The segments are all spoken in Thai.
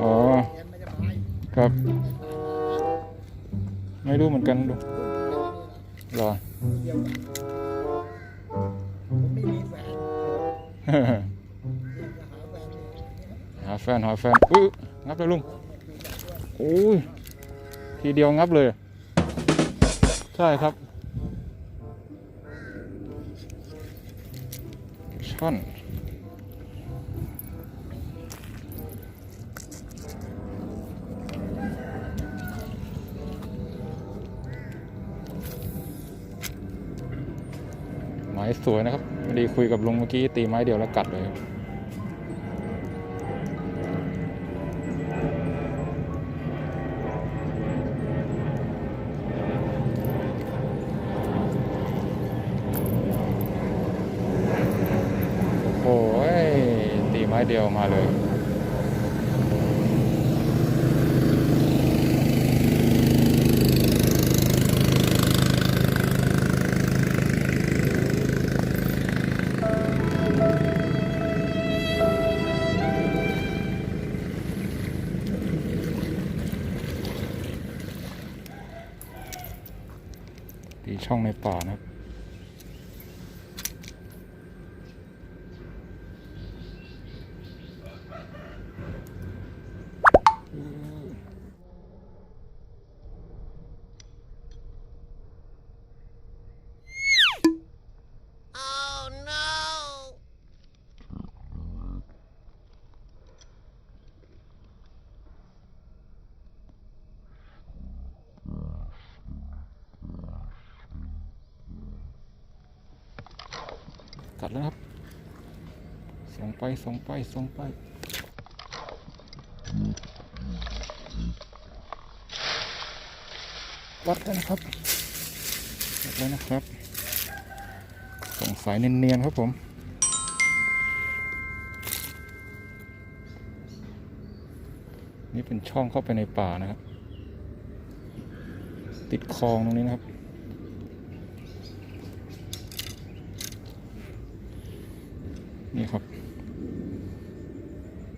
อ๋อ ครับ ไม่รู้เหมือนกันดูรอหาแฟนหาแฟน หาแฟนอุ้ยงับเลยลุงโอ้ยทีเดียวงับเลย ใช่ครับ ช่อน ไม้สวยนะครับพอดีคุยกับลุงเมื่อกี้ตีไม้เดียวแล้วกัดเลยโอ้ยตีไม้เดียวมาเลยีช่องในป่านะครับ กัดแล้วครับ ส่งไป ส่งไป ส่งไป วัดแล้วนะครับวัดแล้วนะครับ ส่งสายเนียนๆครับผมนี่เป็นช่องเข้าไปในป่านะครับ ติดคลองตรงนี้นะครับ นี่ครับ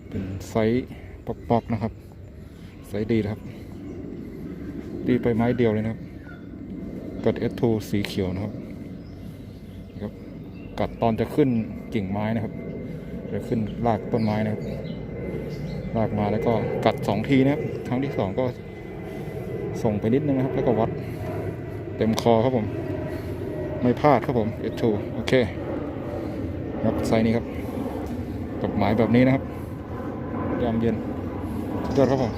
เป็นไซส์ปอกๆนะครับ ไซส์ดีนะครับ ดีไปไม้เดียวเลยนะครับ กัด S2 สีเขียวนะครับนะครับ กัดตอนจะขึ้นกิ่งไม้นะครับ จะขึ้นรากต้นไม้นะครับ รากมาแล้วก็กัดสองทีนะครับ ครั้งที่สองก็ส่งไปนิดนึงนะครับ แล้วก็วัดเต็มคอครับผม ไม่พลาดครับผม S2 โอเค ครับไซส์นี้ครับกฎหมายแบบนี้นะครับยามเย็นยอดครับผม